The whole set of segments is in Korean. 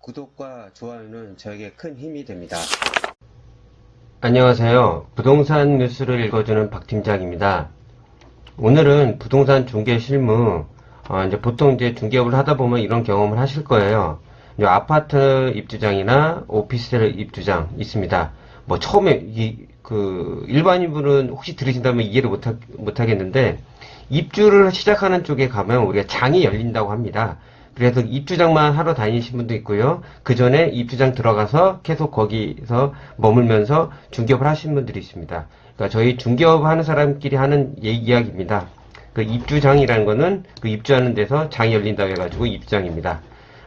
구독과 좋아요는 저에게 큰 힘이 됩니다. 안녕하세요. 부동산 뉴스를 읽어주는 박 팀장입니다. 오늘은 부동산 중개 실무, 어, 이제 보통 이제 중개업을 하다 보면 이런 경험을 하실 거예요. 아파트 입주장이나 오피스텔 입주장 있습니다. 뭐 처음에 이, 그 일반인분은 혹시 들으신다면 이해를 못하, 못하겠는데 입주를 시작하는 쪽에 가면 우리가 장이 열린다고 합니다. 그래서 입주장만 하러 다니신 분도 있고요. 그 전에 입주장 들어가서 계속 거기서 머물면서 중개업을 하시는 분들이 있습니다. 그러니까 저희 중개업 하는 사람끼리 하는 얘- 이야기입니다. 그 입주장이라는 거는 그 입주하는 데서 장이 열린다고 해가지고 입주장입니다.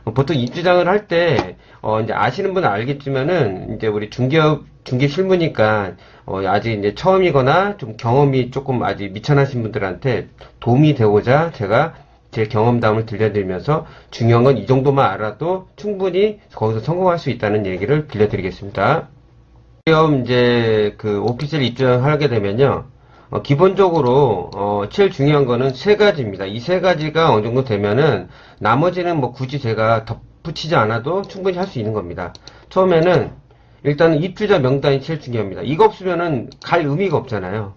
어, 보통 입주장을 할 때, 어, 이제 아시는 분은 알겠지만은, 이제 우리 중개업, 중개 실무니까, 어, 아직 이제 처음이거나 좀 경험이 조금 아직 미천하신 분들한테 도움이 되고자 제가 제 경험담을 들려드리면서 중요한 건 이 정도만 알아도 충분히 거기서 성공할 수 있다는 얘기를 들려드리겠습니다. 지금 이제 그 오피스를 입주하게 되면요. 어, 기본적으로 어, 제일 중요한 거는 세 가지입니다. 이 세 가지가 어느 정도 되면은 나머지는 뭐 굳이 제가 덧붙이지 않아도 충분히 할 수 있는 겁니다. 처음에는 일단 입주자 명단이 제일 중요합니다. 이거 없으면은 갈 의미가 없잖아요.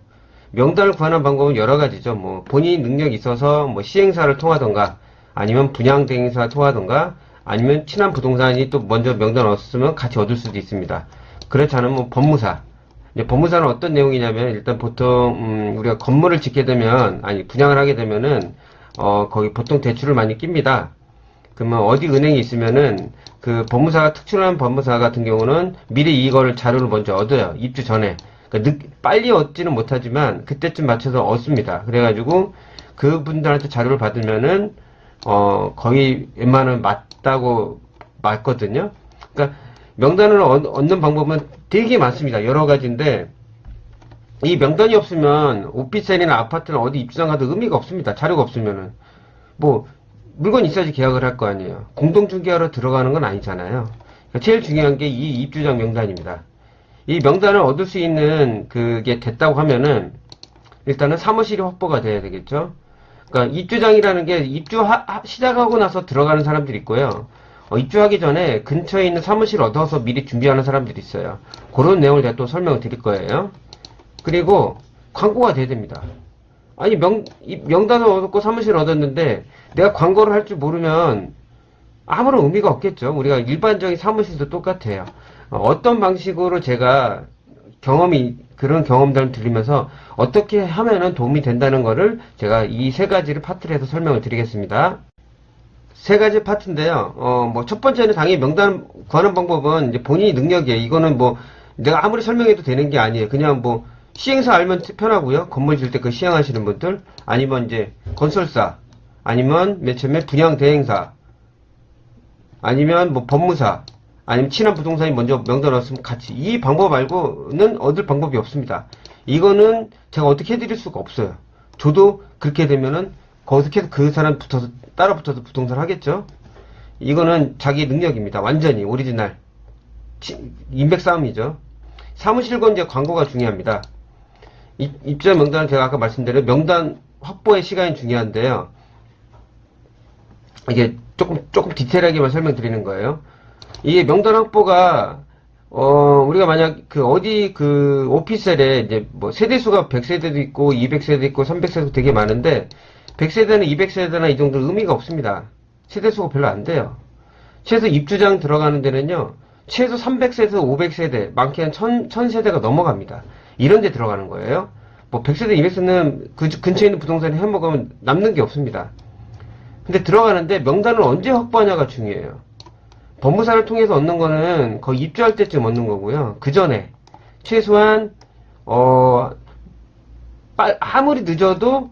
명단을 구하는 방법은 여러 가지죠. 뭐 본인 능력이 있어서 뭐 시행사를 통하던가 아니면 분양 대행사 통하던가 아니면 친한 부동산이 또 먼저 명단 얻었으면 같이 얻을 수도 있습니다. 그렇지 않으면 뭐 법무사. 법무사는 어떤 내용이냐면 일단 보통 음, 우리가 건물을 짓게 되면 아니 분양을 하게 되면은 어 거기 보통 대출을 많이 낍니다. 그러면 어디 은행이 있으면은 그 법무사가 특출난 법무사 같은 경우는 미리 이거를 자료를 먼저 얻어요. 입주 전에. 그러니까 늦- 빨리 얻지는 못하지만 그때쯤 맞춰서 얻습니다. 그래가지고 그분들한테 자료를 받으면은 어 거의 웬만하면 맞다고 맞거든요. 그러니까 명단을 얻- 얻는 방법은 되게 많습니다. 여러 가지인데 이 명단이 없으면 오피스텔이나 아파트나 어디 입주장 가도 의미가 없습니다. 자료가 없으면은 뭐 물건 있어야지 계약을 할 거 아니에요. 공동 중개하러 들어가는 건 아니잖아요. 그러니까 제일 중요한 게 이 입주장 명단입니다. 이 명단을 얻을 수 있는 그게 됐다고 하면은 일단은 사무실이 확보가 돼야 되겠죠. 그러니까 입주장이라는 게 입주 하- 시작하고 나서 들어가는 사람들이 있고요. 어, 입주하기 전에 근처에 있는 사무실 얻어서 미리 준비하는 사람들이 있어요. 그런 내용을 제가 또 설명을 드릴 거예요. 그리고 광고가 돼야 됩니다. 아니 명 이- 명단을 얻었고 사무실을 얻었는데 내가 광고를 할 줄 모르면 아무런 의미가 없겠죠. 우리가 일반적인 사무실도 똑같아요. 어, 어떤 방식으로 제가 경험이 그런 경험들을 들으면서 어떻게 하면은 도움이 된다는 거를 제가 이 세 가지를 파트로 해서 설명을 드리겠습니다. 세 가지 파트인데요. 어, 뭐, 첫 번째는 당연히 명단 구하는 방법은 이제 본인이 능력이에요. 이거는 뭐, 내가 아무리 설명해도 되는 게 아니에요. 그냥 뭐, 시행사 알면 편하고요. 건물 지을 때그 시행하시는 분들, 아니면 이제, 건설사, 아니면 맨 처음에 분양 대행사, 아니면 뭐, 법무사, 아니면 친한 부동산이 먼저 명단 얻었으면 같이. 이 방법 말고는 얻을 방법이 없습니다. 이거는 제가 어떻게 해드릴 수가 없어요. 저도 그렇게 되면은 거기서 계속 그 사람 붙어서 따라 붙어서 부동산 하겠죠. 이거는 자기 능력입니다. 완전히 오리지널 치- 인맥 싸움이죠. 사무실건 이제 광고가 중요합니다. 입, 입자 명단은 제가 아까 말씀드린 명단 확보의 시간이 중요한데요. 이게 조금 조금 디테일하게만 설명드리는 거예요. 이게 명단 확보가 어 우리가 만약 그 어디 그 오피스텔에 이제 뭐 세대수가 100세대도 있고 200세대도 있고 300세대도 되게 많은데 100세대는 200세대나 이 정도 의미가 없습니다. 세대수가 별로 안 돼요. 최소 입주장 들어가는 데는요. 최소 300세대, 500세대, 많게는 1000, 1000세대가 넘어갑니다. 이런 데 들어가는 거예요. 뭐 100세대, 200세대는 그 근처에 있는 부동산에 해먹으면 남는 게 없습니다. 근데 들어가는데 명단을 언제 확보하냐가 중요해요. 법무사를 통해서 얻는 거는 거의 입주할 때쯤 얻는 거고요. 그 전에 최소한 어 빨- 아무리 늦어도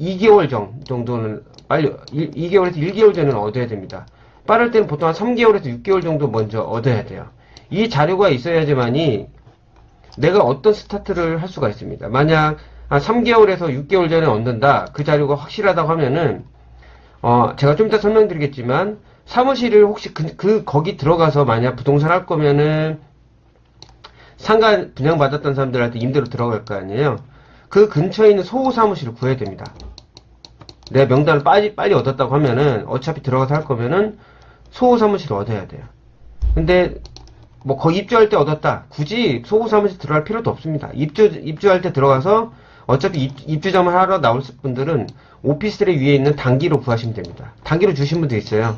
2개월 정, 정도는 빨리 2, 개월에서 1개월 전에는 얻어야 됩니다. 빠를 때는 보통 한 3개월에서 6개월 정도 먼저 얻어야 돼요. 이 자료가 있어야지만이 내가 어떤 스타트를 할 수가 있습니다. 만약 한 3개월에서 6개월 전에 얻는다. 그 자료가 확실하다고 하면은 어, 제가 좀 이따 설명드리겠지만, 사무실을 혹시 그, 그 거기 들어가서 만약 부동산 할 거면은, 상가 분양받았던 사람들한테 임대로 들어갈 거 아니에요? 그 근처에 있는 소호 사무실을 구해야 됩니다. 내가 명단을 빨리, 빨리 얻었다고 하면은, 어차피 들어가서 할 거면은, 소호 사무실을 얻어야 돼요. 근데 뭐 거의 입주할 때 얻었다. 굳이 소호 사무실 들어갈 필요도 없습니다. 입주 입주할 때 들어가서 어차피 입, 주점을 하러 나올 분들은 오피스텔의 위에 있는 단기로 구하시면 됩니다. 단기로 주신 분도 있어요.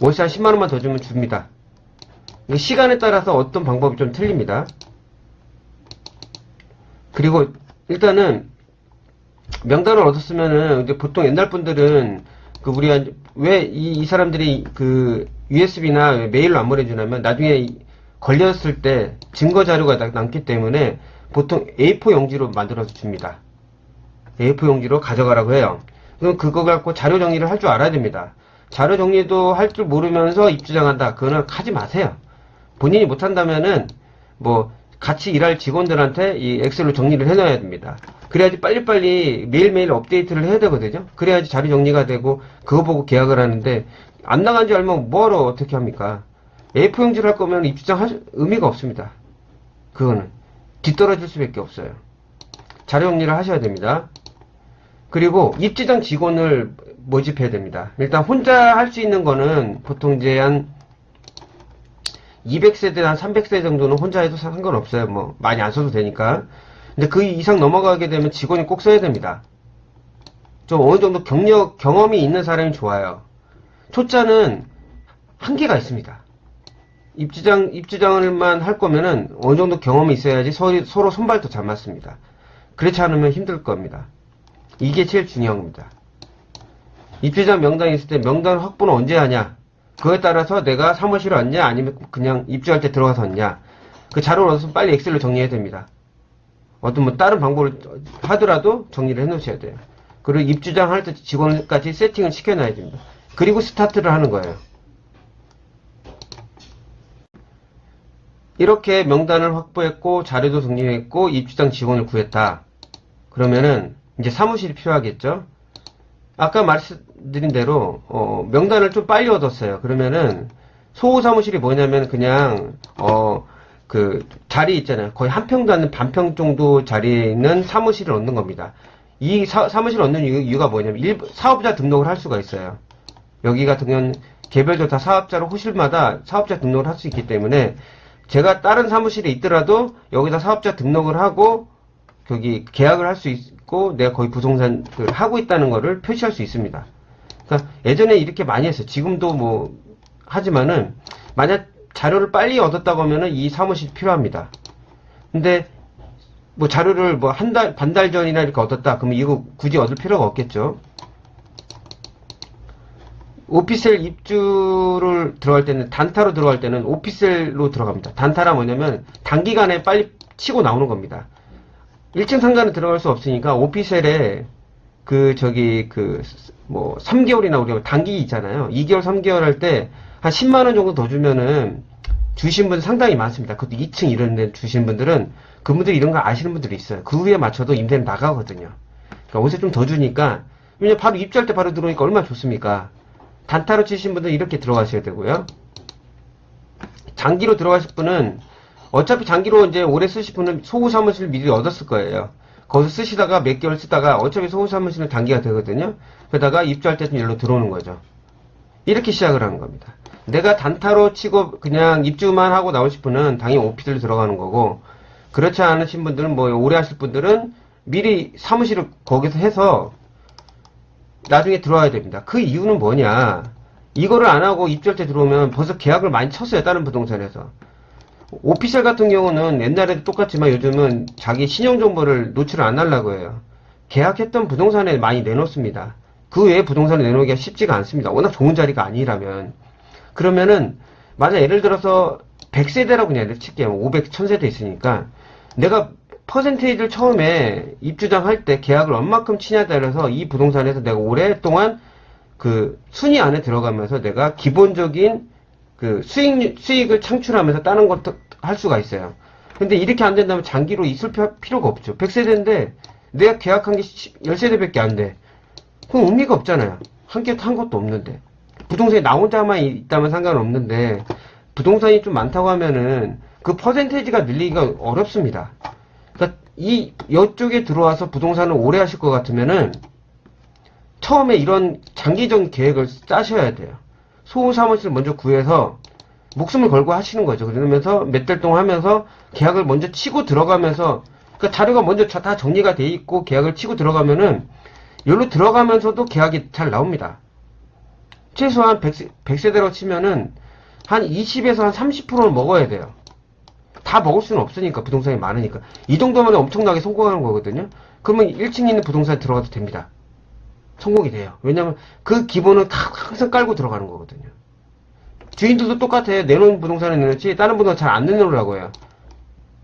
월세 한 10만 원만 더 주면 줍니다. 시간에 따라서 어떤 방법이 좀 틀립니다. 그리고 일단은 명단을 얻었으면은 이제 보통 옛날 분들은 그 우리 왜이 이 사람들이 그 USB나 메일로 안 보내주냐면 나중에 이- 걸렸을 때 증거 자료가 나- 남기 때문에 보통 A4 용지로 만들어서 줍니다. A4 용지로 가져가라고 해요. 그럼 그거 갖고 자료 정리를 할 줄 알아야 됩니다. 자료 정리도 할 줄 모르면서 입주장한다. 그거는 하지 마세요. 본인이 못한다면은 뭐 같이 일할 직원들한테 이 엑셀로 정리를 해놔야 됩니다. 그래야지 빨리빨리 매일매일 업데이트를 해야 되거든요. 그래야지 자료 정리가 되고 그거 보고 계약을 하는데 안 나간 지 알면 뭐하러 어떻게 합니까? A4 용지를 할 거면 입주장 할 의미가 없습니다. 그거는 뒤떨어질 수밖에 없어요. 자료 정리를 하셔야 됩니다. 그리고 입주장 직원을 모집해야 됩니다. 일단 혼자 할 수 있는 거는 보통 이제 한 200세대 한 300세 정도는 혼자 해도 상관없어요. 뭐 많이 안 써도 되니까. 근데 그 이상 넘어가게 되면 직원이 꼭 써야 됩니다. 좀 어느 정도 경력 경험이 있는 사람이 좋아요. 초짜는 한계가 있습니다. 입주장 입주장을만 할 거면은 어느 정도 경험이 있어야지 서로, 서로 손발도 잘 맞습니다. 그렇지 않으면 힘들 겁니다. 이게 제일 중요한 겁니다. 입주장 명단이 있을 때 명단 확보는 언제 하냐? 그거에 따라서 내가 사무실에 왔냐? 아니면 그냥 입주할 때 들어가서 왔냐? 그 자료를 얻어서 빨리 엑셀로 정리해야 됩니다. 어떤 뭐 다른 방법을 하더라도 정리를 해 놓으셔야 돼요. 그리고 입주장 할 때 직원까지 세팅을 시켜놔야 됩니다. 그리고 스타트를 하는 거예요. 이렇게 명단을 확보했고 자료도 정리했고 입주장 직원을 구했다. 그러면은 이제 사무실이 필요하겠죠 아까 말씀드린 대로 어, 명단을 좀 빨리 얻었어요. 그러면은 소호 사무실이 뭐냐면 그냥 어 그 자리 있잖아요. 거의 한 평도 안 되는 반평 정도 자리에 있는 사무실을 얻는 겁니다. 이 사, 무실을 얻는 이유, 이유 가 뭐냐면 일, 사업자 등록을 할 수가 있어요. 여기 같은 경우는 개별적으로 다 사업자로 호실마다 사업자 등록을 할 수 있기 때문에 제가 다른 사무실에 있더라도 여기다 사업자 등록을 하고 거기 계약을 할 수 있고 내가 거의 부동산 그 하고 있다는 거를 표시할 수 있습니다. 그러니까 예전에 이렇게 많이 했어요. 지금도 뭐 하지만은 만약 자료를 빨리 얻었다고 하면은 이 사무실이 필요합니다. 근데 뭐 자료를 뭐 한 달, 반달 전이나 이렇게 얻었다. 그러면 이거 굳이 얻을 필요가 없겠죠. 오피셀 입주를 들어갈 때는 단타로 들어갈 때는 오피셀로 들어갑니다. 단타라 뭐냐면 단기간에 빨리 치고 나오는 겁니다. 1층 상가는 들어갈 수 없으니까 오피셀에 그 저기 그 뭐 3개월이나 우리가 단기 있잖아요. 2개월 3개월 할 때 한 10만 원 정도 더 주면은 주신 분 상당히 많습니다. 그것도 2층 이런 데 주신 분들은 그분들이 이런 거 아시는 분들이 있어요. 그 후에 맞춰도 임대는 나가거든요. 그러니까 옷에 좀 더 주니까 왜냐 바로 입주할 때 바로 들어오니까 얼마나 좋습니까? 단타로 치신 분들은 이렇게 들어가셔야 되고요. 장기로 들어가실 분은 어차피 장기로 이제 오래 쓰실 분은 소구 사무실 미리 얻었을 거예요. 거기서 쓰시다가 몇 개월 쓰다가 어차피 소구 사무실은 단기가 되거든요. 그러다가 입주할 때쯤 일로 들어오는 거죠. 이렇게 시작을 하는 겁니다. 내가 단타로 치고 그냥 입주만 하고 나오실 분은 당연히 오피스로 들어가는 거고 그렇지 않으신 분들은 뭐 오래 하실 분들은 미리 사무실을 거기서 해서 나중에 들어와야 됩니다. 그 이유는 뭐냐? 이거를 안 하고 입주할 때 들어오면 벌써 계약을 많이 쳤어요. 다른 부동산에서. 오피셜 같은 경우는 옛날에도 똑같지만 요즘은 자기 신용 정보를 노출을 안 하려고 해요. 계약했던 부동산에 많이 내놓습니다. 그 외에 부동산을 내놓기가 쉽지가 않습니다. 워낙 좋은 자리가 아니라면. 그러면은, 만약 예를 들어서 100세대라고 그냥 칠게요. 500, 1000세대 있으니까. 내가 퍼센테이지를 처음에 입주장 할 때 계약을 얼마큼 치냐에 따라서 이 부동산에서 내가 오랫동안 그 순위 안에 들어가면서 내가 기본적인 그 수익, 수익을 창출하면서 다른 것도 할 수가 있어요. 근데 이렇게 안 된다면 장기로 있을 피- 필요가 없죠. 100세대인데 내가 계약한 게 10세대 밖에 안 돼. 그럼 의미가 없잖아요. 한개한 것도 없는데. 부동산이 나 혼자만 있다면 상관없는데 부동산이 좀 많다고 하면은 그 퍼센테이지가 늘리기가 어렵습니다. 그러니까 이 이쪽에 들어와서 부동산을 오래 하실 것 같으면은 처음에 이런 장기적인 계획을 짜셔야 돼요. 소호 사무실 먼저 구해서 목숨을 걸고 하시는 거죠. 그러면서 몇 달 동안 하면서 계약을 먼저 치고 들어가면서 그 자료가 먼저 자- 다 정리가 돼 있고 계약을 치고 들어가면은 여기로 들어가면서도 계약이 잘 나옵니다. 최소한 100세, 100세 대로 치면은 한 20에서 한 30%는 먹어야 돼요. 다 먹을 수는 없으니까 부동산이 많으니까 이 정도면 엄청나게 성공하는 거거든요. 그러면 1층에 있는 부동산에 들어가도 됩니다. 성공이 돼요. 왜냐면 그 기본은 다 항상 깔고 들어가는 거거든요. 주인들도 똑같아요. 내놓은 부동산에 내놓지 다른 부동산 잘 안 내놓으라고 해요.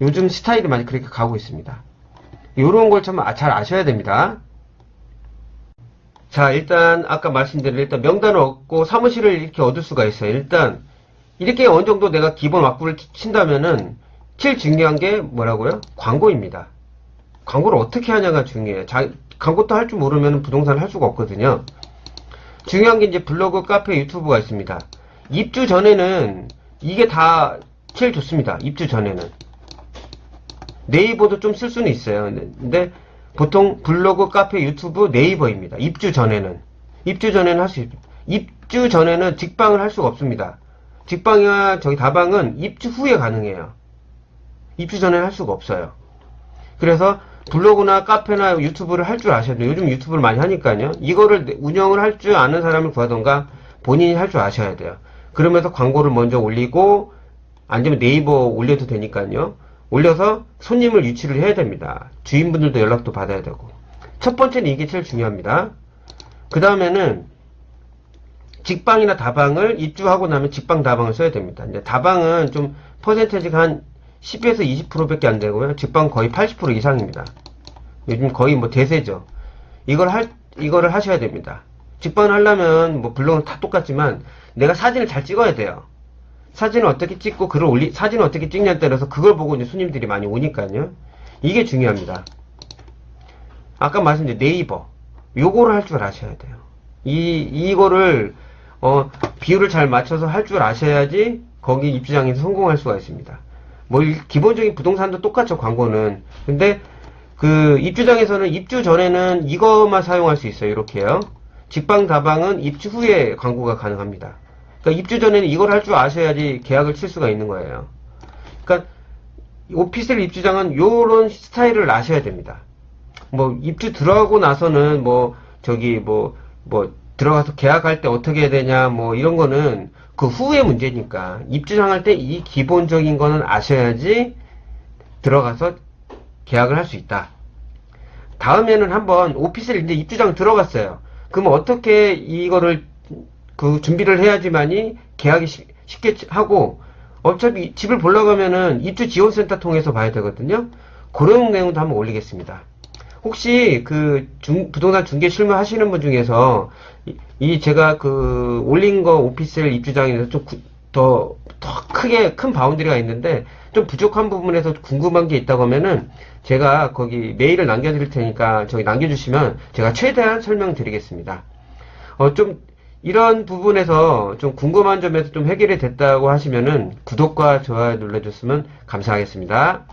요즘 스타일이 많이 그렇게 가고 있습니다. 요런 걸 참 잘 아셔야 됩니다. 자, 일단 아까 말씀드린 일단 명단을 얻고 사무실을 이렇게 얻을 수가 있어요. 일단 이렇게 어느 정도 내가 기본 왁구를 친다면은 제일 중요한 게 뭐라고요? 광고입니다. 광고를 어떻게 하냐가 중요해요. 자, 광고도 할 줄 모르면 부동산을 할 수가 없거든요. 중요한 게 이제 블로그, 카페, 유튜브가 있습니다. 입주 전에는 이게 다 제일 좋습니다. 입주 전에는. 네이버도 좀 쓸 수는 있어요. 근데 보통 블로그, 카페, 유튜브, 네이버입니다. 입주 전에는. 입주 전에는 할 수 있, 입주 전에는 직방을 할 수가 없습니다. 직방이나 저기 다방은 입주 후에 가능해요. 입주 전에는 할 수가 없어요. 그래서 블로그나 카페나 유튜브를 할 줄 아셔야 돼요. 요즘 유튜브를 많이 하니까요. 이거를 내- 운영을 할 줄 아는 사람을 구하던가 본인이 할 줄 아셔야 돼요. 그러면서 광고를 먼저 올리고 아니면 네이버 올려도 되니까요. 올려서 손님을 유치를 해야 됩니다. 주인분들도 연락도 받아야 되고. 첫 번째는 이게 제일 중요합니다. 그 다음에는 직방이나 다방을 입주하고 나면 직방 다방을 써야 됩니다. 이제 다방은 좀 퍼센테이지가 한 10에서 20%밖에 안 되고요. 직방 거의 80% 이상입니다. 요즘 거의 뭐 대세죠. 이걸 할 이거를 하셔야 됩니다. 직방을 하려면 뭐 블로그는 다 똑같지만 내가 사진을 잘 찍어야 돼요. 사진을 어떻게 찍고 글을 올리 사진을 어떻게 찍냐에 따라서 그걸 보고 이제 손님들이 많이 오니까요. 이게 중요합니다. 아까 말씀드린 네이버 요거를 할 줄 아셔야 돼요. 이 이거를 어 비율을 잘 맞춰서 할 줄 아셔야지 거기 입주장에서 성공할 수가 있습니다. 뭐 일- 기본적인 부동산도 똑같죠 광고는. 근데 그 입주장에서는 입주 전에는 이것만 사용할 수 있어요. 이렇게요. 직방 다방은 입주 후에 광고가 가능합니다. 그러니까 입주 전에는 이걸 할 줄 아셔야지 계약을 칠 수가 있는 거예요. 그러니까 오피스텔 입주장은 요런 스타일을 아셔야 됩니다. 뭐 입주 들어가고 나서는 뭐 저기 뭐뭐 들어가서 계약할 때 어떻게 해야 되냐 뭐 이런 거는 그 후의 문제니까 입주장할 때 이 기본적인 거는 아셔야지 들어가서 계약을 할 수 있다. 다음에는 한번 오피스를 이제 입주장 들어갔어요. 그러면 어떻게 이거를 그 준비를 해야지만이 계약이 쉽- 쉽게 하고 어차피 집을 보려고 하면은 입주 지원센터 통해서 봐야 되거든요. 그런 내용도 한번 올리겠습니다. 혹시 그 중- 부동산 중개 실무 하시는 분 중에서 이, 이 제가 그 올린 거 오피스텔 입주장에서 좀 더 더 크게 큰 바운드리가 있는데 좀 부족한 부분에서 궁금한 게 있다고 하면은 제가 거기 메일을 남겨드릴 테니까 저기 남겨주시면 제가 최대한 설명드리겠습니다. 어, 좀, 이런 부분에서 좀 궁금한 점에서 좀 해결이 됐다고 하시면은 구독과 좋아요 눌러줬으면 감사하겠습니다.